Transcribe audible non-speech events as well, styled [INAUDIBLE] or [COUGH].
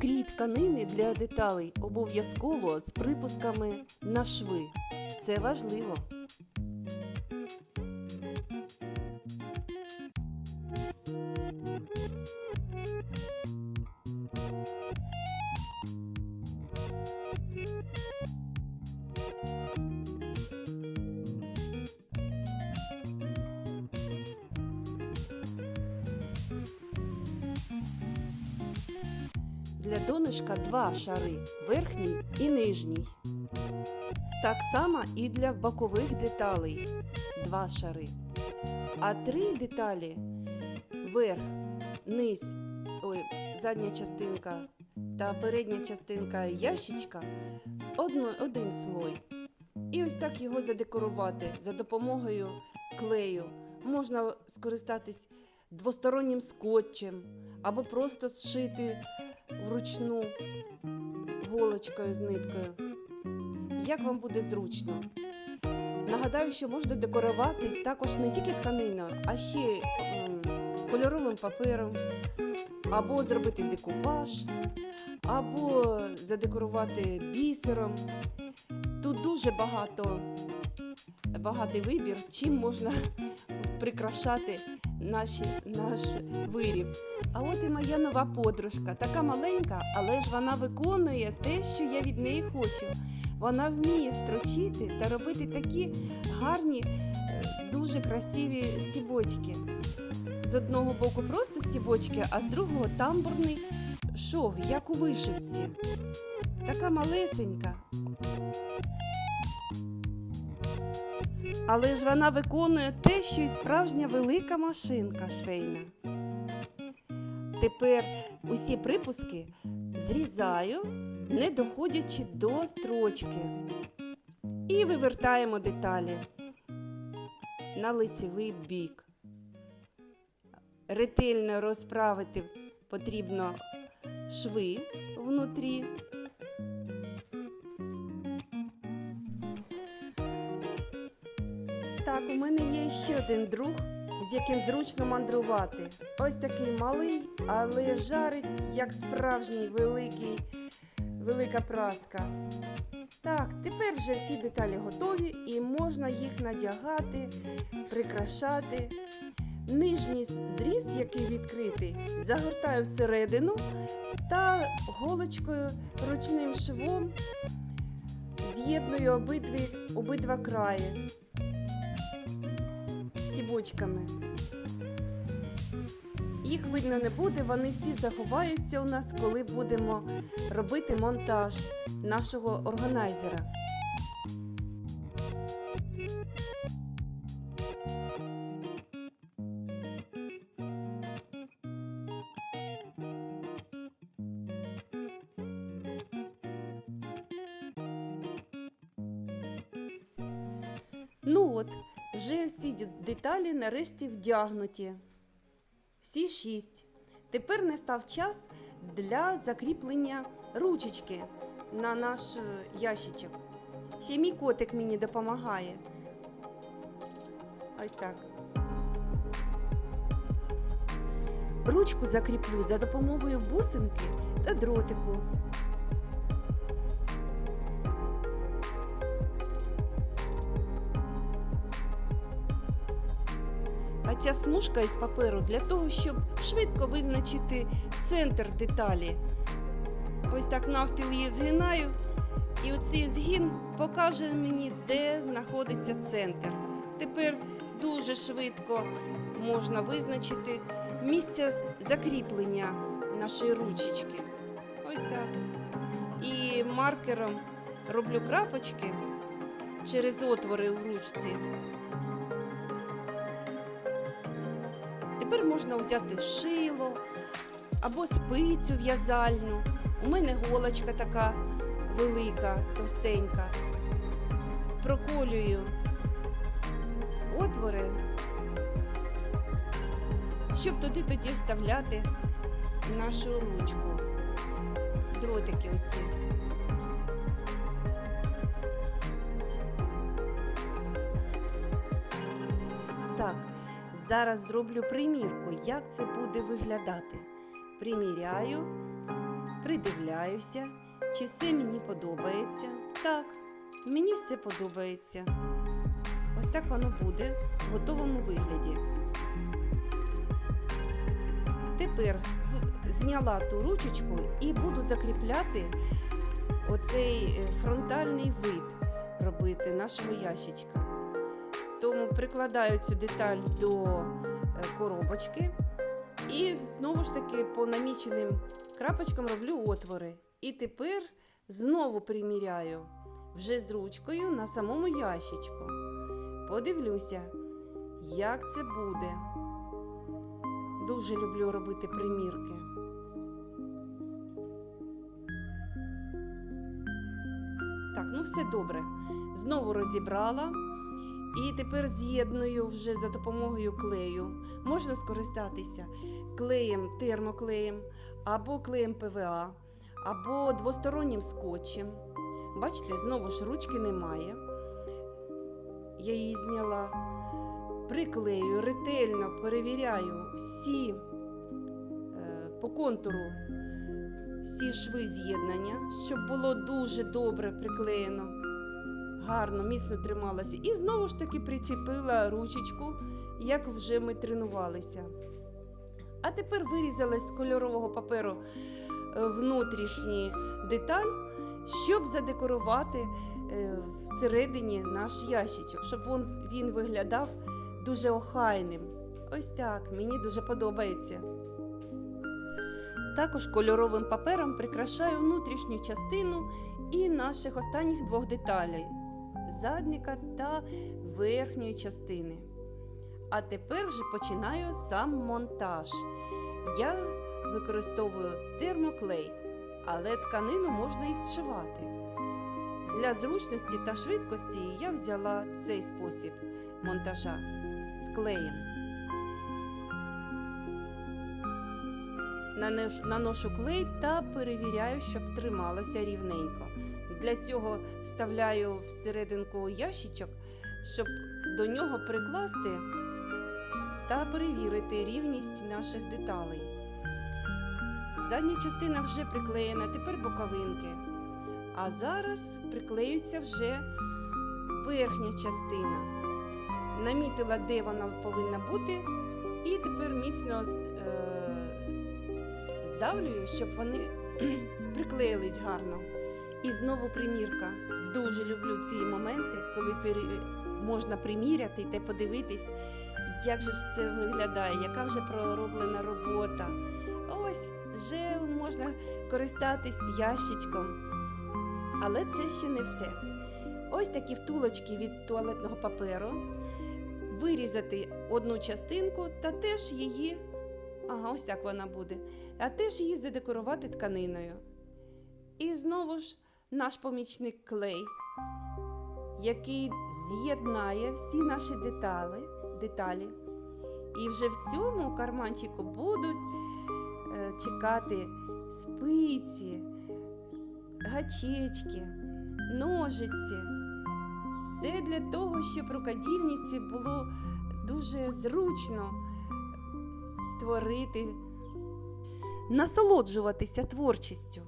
Крій тканини для деталей обов'язково з припусками на шви. Це важливо. Для донышка два шари верхній і нижній. Так само і для бокових деталей два шари. А три деталі верх, низ, ой, задня частинка та передня частинка ящичка один слой. І ось так його задекорувати за допомогою клею. Можна скористатись двостороннім скотчем або просто зшити вручну голочкою з ниткою. Як вам буде зручно? Нагадаю, що можна декорувати також не тільки тканиною, а ще ем, кольоровим папером, або зробити декупаж, або задекорувати бісером. Тут дуже багато, багатий вибір, чим можна прикрашати наші, наш виріб. А от і моя нова подружка, така маленька, але ж вона виконує те, що я від неї хочу. Вона вміє строчити та робити такі гарні, е, дуже красиві стібочки. З одного боку просто стібочки, а з другого тамбурний шов, як у вишивці. Така малесенька. Але ж вона виконує те, що й справжня велика машинка швейна. Тепер усі припуски зрізаю, не доходячи до строчки. І вивертаємо деталі на лицевий бік. Ретельно розправити потрібно шви внутрі. Мене є ще один друг, з яким зручно мандрувати. Ось такий малий, але жарить як справжній великий, велика праска. Так, тепер вже всі деталі готові і можна їх надягати, прикрашати. Нижній зріз, який відкритий, загортаю всередину та голочкою ручним швом з'єдную обидва краї стібочками. Їх видно не буде, вони всі заховаються у нас, коли будемо робити монтаж нашого органайзера. Ну от, вже всі деталі нарешті вдягнуті. Всі шість. Тепер настав час для закріплення ручечки на наш е, ящичок. Ще мій котик мені допомагає. Ось так. Ручку закріплю за допомогою бусинки та дротику. А ця смужка із паперу для того, щоб швидко визначити центр деталі. Ось так навпіл її згинаю, і оцей згін покаже мені, де знаходиться центр. Тепер дуже швидко можна визначити місце закріплення нашої ручечки. Ось так. І маркером роблю крапочки через отвори в ручці. Тепер можна взяти шило або спицю в'язальну. У мене голочка така велика, товстенька. Проколюю отвори щоб туди тоді вставляти нашу ручку. Дротики оці. Так, зараз зроблю примірку, як це буде виглядати. Приміряю, придивляюся, чи все мені подобається. Так, мені все подобається. Ось так воно буде в готовому вигляді. Тепер зняла ту ручечку і буду закріпляти оцей е, фронтальний вид робити нашого ящичка. Тому прикладаю цю деталь до е, коробочки і знову ж таки по наміченим крапочкам роблю отвори. І тепер знову приміряю вже з ручкою на самому ящичку. Подивлюся, як це буде. Дуже люблю робити примірки. Так, ну все добре. Знову розібрала. І тепер з'єдную вже за допомогою клею. Можна скористатися клеєм, термоклеєм, або клеєм ПВА, або двостороннім скотчем. Бачите, знову ж ручки немає. Я її зняла. Приклею, ретельно перевіряю всі е, по контуру всі шви з'єднання, щоб було дуже добре приклеєно гарно, міцно трималася. І знову ж таки причепила ручечку, як вже ми тренувалися. А тепер вирізала з кольорового паперу е, внутрішній деталь, щоб задекорувати е, всередині наш ящичок, щоб він виглядав дуже охайним. Ось так, мені дуже подобається. Також кольоровим папером прикрашаю внутрішню частину і наших останніх двох деталей задника та верхньої частини. А тепер вже починаю сам монтаж. Я використовую термоклей, але тканину можна і зшивати. Для зручності та швидкості я взяла цей спосіб монтажа з клеєм. Наношу клей та перевіряю, щоб трималося рівненько. Для цього вставляю всерединку ящичок, щоб до нього прикласти та перевірити рівність наших деталей. Задня частина вже приклеєна, тепер боковинки. А зараз приклеюється вже верхня частина. Намітила, де вона повинна бути, і тепер міцно е, здавлюю, щоб вони [CLEARS THROAT] приклеїлись гарно. І знову примірка. Дуже люблю ці моменти, коли можна приміряти та подивитись, як же все виглядає, яка вже пророблена робота. Ось вже можна користатись ящичком. Але це ще не все. Ось такі втулочки від туалетного паперу. Вирізати одну частинку та теж її. Ага, ось так вона буде. А теж її задекорувати тканиною. І знову ж наш помічник клей, який з'єднає всі наші деталі, деталі. І вже в цьому карманчику будуть е, чекати спиці, гачечки, ножиці. Все для того, щоб рукодільниці було дуже зручно творити, насолоджуватися творчістю.